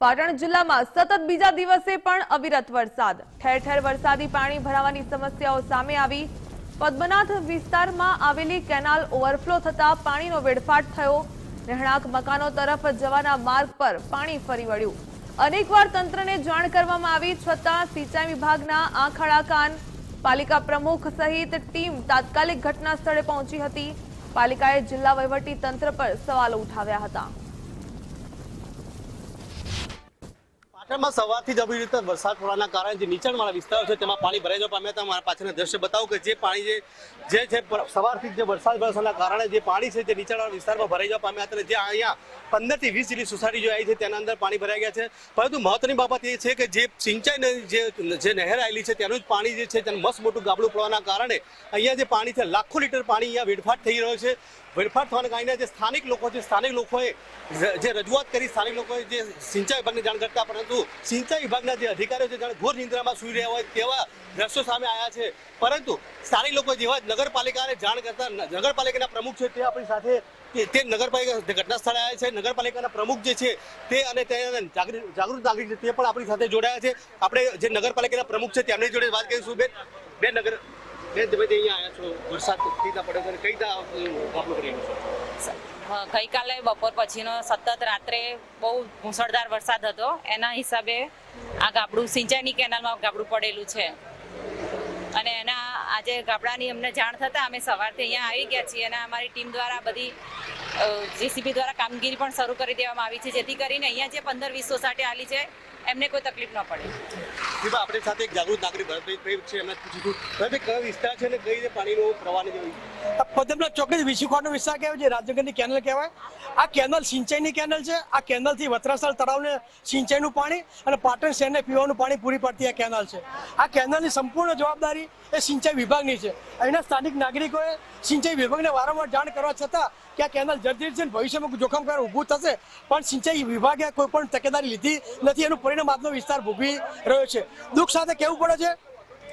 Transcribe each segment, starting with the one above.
પાટણ જિલ્લામાં સતત બીજા દિવસે પણ અવિરત વરસાદ. ઠેર ઠેર વરસાદી પાણી ભરાવાની સમસ્યાઓ સામે આવી. પદ્મનાથ વિસ્તારમાં આવેલી કેનાલ ઓવરફ્લો થતા પાણીનો વેડફાટ થયો. રહેણાંક મકાનો તરફ જવાના માર્ગ પર પાણી ફરી વળ્યું. અનેકવાર તંત્રને જાણ કરવામાં આવી, છતાં સિંચાઈ વિભાગના આંખ આડા કાન. પાલિકા પ્રમુખ સહિત ટીમ તાત્કાલિક ઘટના સ્થળે પહોંચી હતી. પાલિકાએ જિલ્લા વહીવટી તંત્ર પર સવાલો ઉઠાવ્યા હતા. પાટણમાં સવારથી જ આવી રીતે વરસાદ પડવાના કારણે જે નીચાણવાળા વિસ્તારો છે, તેમાં પાણી ભરાઈ જવા પામ્યા હતા મારા પાછળના દ્રશ્ય બતાવો કે જે પાણી જે છે સવારથી જ વરસાદ વરસવાના કારણે જે પાણી છે, જે નીચાણવાળા વિસ્તારમાં ભરાઈ જવા પામ્યા હતા અને જે અહીંયા પંદરથી વીસ જેટલી સોસાયટી જો આવી છે, તેના અંદર પાણી ભરાઈ ગયા છે. પરંતુ મહત્વની બાબત એ છે કે જે સિંચાઈ જે જે નહેર આવેલી છે, તેનું જ પાણી જે છે, તેનું મસ્ત મોટું ગાબડું પડવાના કારણે અહીંયા જે પાણી છે, લાખો લીટર પાણી અહીંયા વેડફાટ થઈ રહ્યો છે. વેડફાટ થવાના કારણે જે સ્થાનિક લોકો છે, સ્થાનિક લોકોએ જે રજૂઆત કરી, સ્થાનિક લોકોએ જે સિંચાઈ વિભાગને જાણ કરતા, પરંતુ સિંચાઈ વિભાગના જે અધિકારીઓ છે, જાણે ઘોર નિંદ્રામાં સૂઈ રહ્યા હોય તેવા દ્રશ્યો સામે આવ્યા છે. પરંતુ સ્થાનિક લોકો જેવા નગરપાલિકાને જાણ કરતા નગરપાલિકાના પ્રમુખ છે તે આપણી સાથે તે- નગરપાલિકા ઘટના સ્થળે આવ્યા છે. નગરપાલિકાના પ્રમુખ જે છે તે અને જાગૃત નાગરિક છે તે પણ આપણી સાથે જોડાયા છે. આપણે જે નગરપાલિકાના પ્રમુખ છે તેમની જોડે વાત કરીશું. બેન બે નગર ગઈકાલે બપોર પછીનો સતત રાત્રે બહુ મુસળધાર વરસાદ હતો. એના હિસાબે આ ગાબડું સિંચાઈની કેનાલમાં ગાબડું પડેલું છે. અને એના આજે ગાબડાની અમને જાણ થતાં અમે સવારથી અહીંયા આવી ગયા છીએ અને અમારી ટીમ દ્વારા બધી જેસીબી દ્વારા કામગીરી પણ શરૂ કરી દેવામાં આવી છે જેથી કરીને અહીંયા જે પંદર વીસ સોસાયટી આલી છે એમને કોઈ તકલીફ ન પડે. દીપા આપણી સાથે એક જાગૃત નાગરિક ભરતભાઈ છે એમને પૂછ્યું ભરતભાઈ કયો વિસ્તાર છે અને કઈ રીતે પાણીનો પ્રવાહ ને પદ્મના ચોક્કસ વિશુખાનો વિસ્તાર કહેવાય છે રાજનગરની કેનલ કહેવાય. આ કેનલ સિંચાઈની કેનલ છે આ કેનલથી વત્રાસળ તળાવને સિંચાઈનું પાણી અને પાટણ શહેરને પીવાનું પાણી પૂરી પડતી આ કેનલ છે. આ કેનલની સંપૂર્ણ જવાબદારી એ સિંચાઈ વિભાગની છે. અહીંના સ્થાનિક નાગરિકોએ સિંચાઈ વિભાગને વારંવાર જાણ કરવા છતાં કે આ કેનલ જર્જરિત છે ભવિષ્યમાં જોખમ કાર ઊભું થશે? પણ સિંચાઈ વિભાગે કોઈ પણ તકેદારી લીધી નથી. એનું પરિણામ આજનો વિસ્તાર ભોગવી રહ્યો છે. દુઃખ સાથે કહેવું પડે છે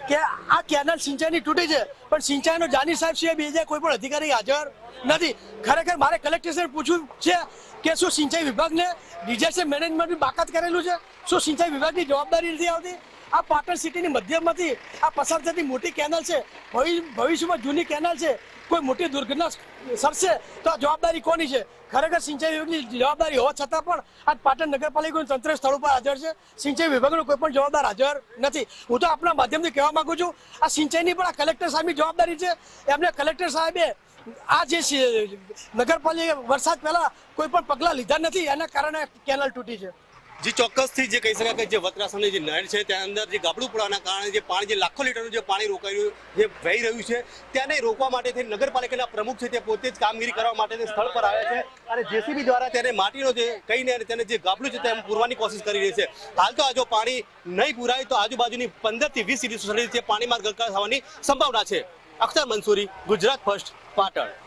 કે આ કેનાલ સિંચાઈની તૂટી છે, પણ સિંચાઈનો જાની સાહેબ સિવાય બીજા કોઈ પણ અધિકારી હાજર નથી. ખરેખર મારે કલેક્ટરને પૂછ્યું છે કે શું સિંચાઈ વિભાગને ડિઝાસ્ટર મેનેજમેન્ટની બાકાત કરેલું છે? શું સિંચાઈ વિભાગની જવાબદારી નથી આવતી? આ પાટણ સિટીની મધ્યમાંથી આ પસાર થતી મોટી કેનાલ છે. ભવિ- ભવિષ્યમાં જૂની કેનાલ છે. કોઈ મોટી દુર્ઘટના સરશે તો આ જવાબદારી કોની છે? ખરેખર સિંચાઈ વિભાગની જવાબદારી હોવા છતાં પણ આ પાટણ નગરપાલિકાનું તંત્ર સ્થળ ઉપર હાજર છે. સિંચાઈ વિભાગનો કોઈ પણ જવાબદાર હાજર નથી. હું તો આપણા માધ્યમથી કહેવા માંગુ છું, આ સિંચાઈની પણ આ કલેક્ટર સાહેબની જવાબદારી છે. એમને કલેક્ટર સાહેબે આ જે નગરપાલિકા વરસાદ પહેલા કોઈ પણ પગલાં લીધા નથી, એના કારણે કેનાલ તૂટી છે. જે ચોક્કસથી જે કહી શકાય કે જે વતરાસણની જે નહેર છે, ત્યાં અંદર જે ગાબડું પડવાના કારણે જે પાણી, જે લાખો લીટરનું જે પાણી રોકાયું જે વહી રહ્યું છે તેને રોકવા માટે થઈ નગરપાલિકાના પ્રમુખ છે તે પોતે જ કામગીરી કરવા માટે સ્થળ પર આવ્યા છે અને જેસીબી દ્વારા તેને માટીનો જે કહીને તેને જે ગાબડું છે તેમ પૂરવાની કોશિશ કરી રહી છે. હાલ તો આ જો પાણી નહીં પૂરાય તો આજુબાજુની પંદરથી વીસ જેટલી સોસાયટી પાણીમાં ગરકાવ થવાની સંભાવના છે. અખ્તર મંસૂરી, ગુજરાત ફર્સ્ટ, પાટણ.